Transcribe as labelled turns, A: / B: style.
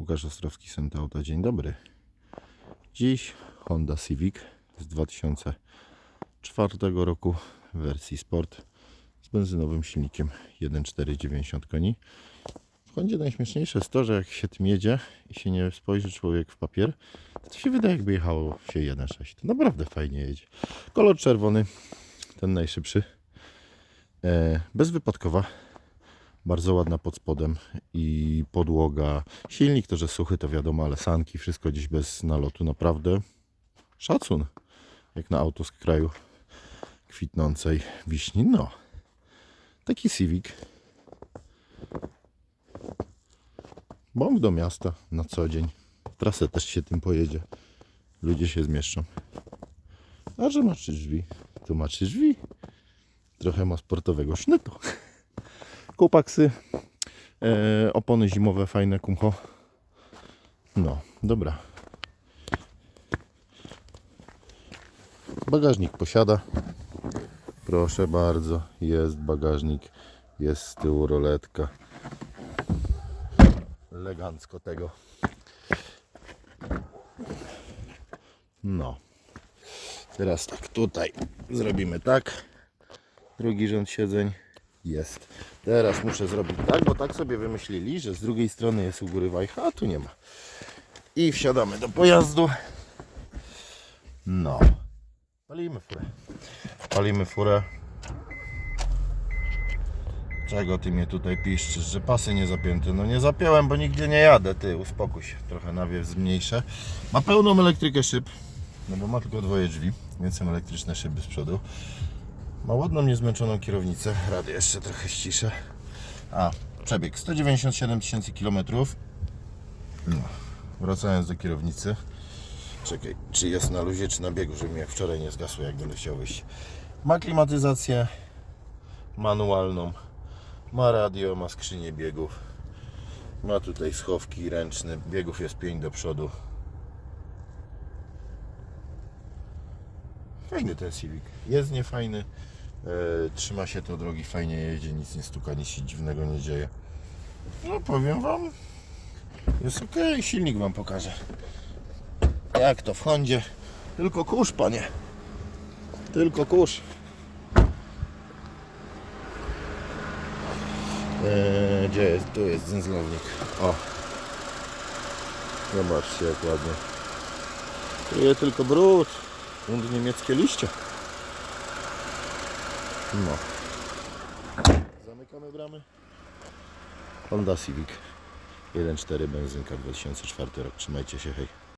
A: Łukasz Ostrowski, Senta Auta. Dzień dobry. Dziś Honda Civic z 2004 roku w wersji Sport z benzynowym silnikiem 1.490 koni. W Hondzie najśmieszniejsze jest to, że jak się tym jedzie i się nie spojrzy człowiek w papier, to, to się wydaje jakby jechało się 1.6. To naprawdę fajnie jedzie. Kolor czerwony, ten najszybszy. E, bezwypadkowa, bardzo ładna pod spodem i podłoga. Silnik to, że suchy to wiadomo, ale sanki, wszystko gdzieś bez nalotu. Naprawdę szacun. Jak na auto z kraju kwitnącej wiśni. No, taki Civic. Bąk do miasta na co dzień. Trasę też się tym pojedzie. Ludzie się zmieszczą. A że ma trzy drzwi, to ma trzy drzwi. Trochę ma sportowego sznytu. Kupaksy. E, opony zimowe, fajne kumcho. No, dobra. Bagażnik posiada. Proszę bardzo, jest bagażnik. Jest z tyłu roletka. Elegancko tego. No. Teraz tak, tutaj zrobimy tak. Drugi rząd siedzeń jest. Teraz muszę zrobić tak, bo tak sobie wymyślili, że z drugiej strony jest u góry wajcha, a tu nie ma. I wsiadamy do pojazdu. No. Palimy furę. Palimy furę. Czego ty mnie tutaj piszczysz, że pasy nie zapięte? No nie zapiąłem, bo nigdzie nie jadę, ty, uspokój się. Trochę nawiew zmniejszę. Ma pełną elektrykę szyb, no bo ma tylko dwoje drzwi, więc są elektryczne szyby z przodu. Ma ładną, niezmęczoną kierownicę. Rady jeszcze trochę ściszę. A, przebieg 197 tysięcy kilometrów. No, wracając do kierownicy. Czekaj, czy jest na luzie, czy na biegu, żeby mi jak wczoraj nie zgasło, jak będę chciał wyjść. Ma klimatyzację manualną. Ma radio, ma skrzynię biegów. Ma tutaj schowki ręczne. Biegów jest 5 do przodu. Fajny ten Civic. Jest niefajny. E, trzyma się to drogi, fajnie jeździ, nic nie stuka, nic się dziwnego nie dzieje. No powiem Wam, jest ok. Silnik Wam pokażę. Jak to w Hondzie. Tylko kurz, panie. Tylko kurz. Eee, gdzie jest? Tu jest zęzlownik. O. Zobaczcie jak ładnie. Kryje tylko brud. Und niemieckie liście. No. Zamykamy bramy. Honda Civic 1.4 benzynka 2004 rok. Trzymajcie się, hej.